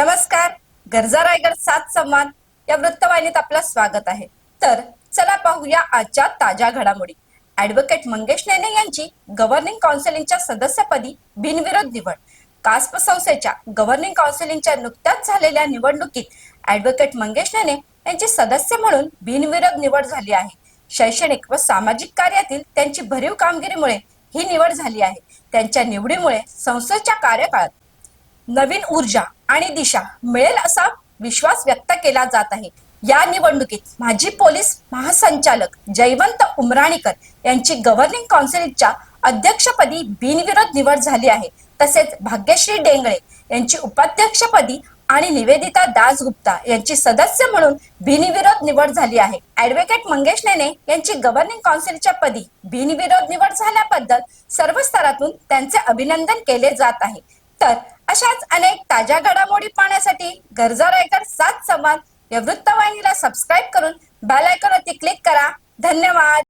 नमस्कार. गरजा रायगड सात संवाद या वृत्तवाहिनीत आपलं स्वागत आहे. तर चला पाहूया आजच्या ताज्या घडामोडी. ऍडव्होकेट मंगेश नेने यांची गव्हर्निंग काउन्सिलिंगच्या सदस्यपदी बिनविरोध निवड. कास्प संस्थेच्या गव्हर्निंग काउन्सिलिंगच्या नुकत्याच झालेल्या निवडणुकीत ऍडव्होकेट मंगेश नेने यांची सदस्य म्हणून बिनविरोध निवड झाली आहे. शैक्षणिक व सामाजिक कार्यातील त्यांची भरीव कामगिरीमुळे ही निवड झाली आहे. त्यांच्या निवडीमुळे संस्थेच्या कार्यकाळात नवीन ऊर्जा आणि दिशा. मिळेल असा विश्वास व्यक्त केला जात आहे. या निवडणुकीत माजी पोलीस महासंचालक जयवंत उमराणीकर यांची गव्हर्निंग काउन्सिलच्या अध्यक्षपदी बिनविरोध निवड झाली आहे. तसेच भाग्यश्री डेंगळे यांची उपाध्यक्षपदी आणि निवेदिता दासगुप्ता यांची सदस्य म्हणून बिनविरोध निवड झाली आहे. ऍडव्होकेट मंगेश नेने यांची गव्हर्निंग काउन्सिलच्या पदी बिनविरोध निवड झाल्याबद्दल सर्व स्तरातून त्यांचे अभिनंदन केले जात आहे. तर अशाच अनेक ताज्या घडामोडी पाहण्यासाठी गरजा रायकर सात संवाद या वृत्तवाहिनीला सबस्क्राईब करून बेल आयकॉनवरती क्लिक करा. धन्यवाद.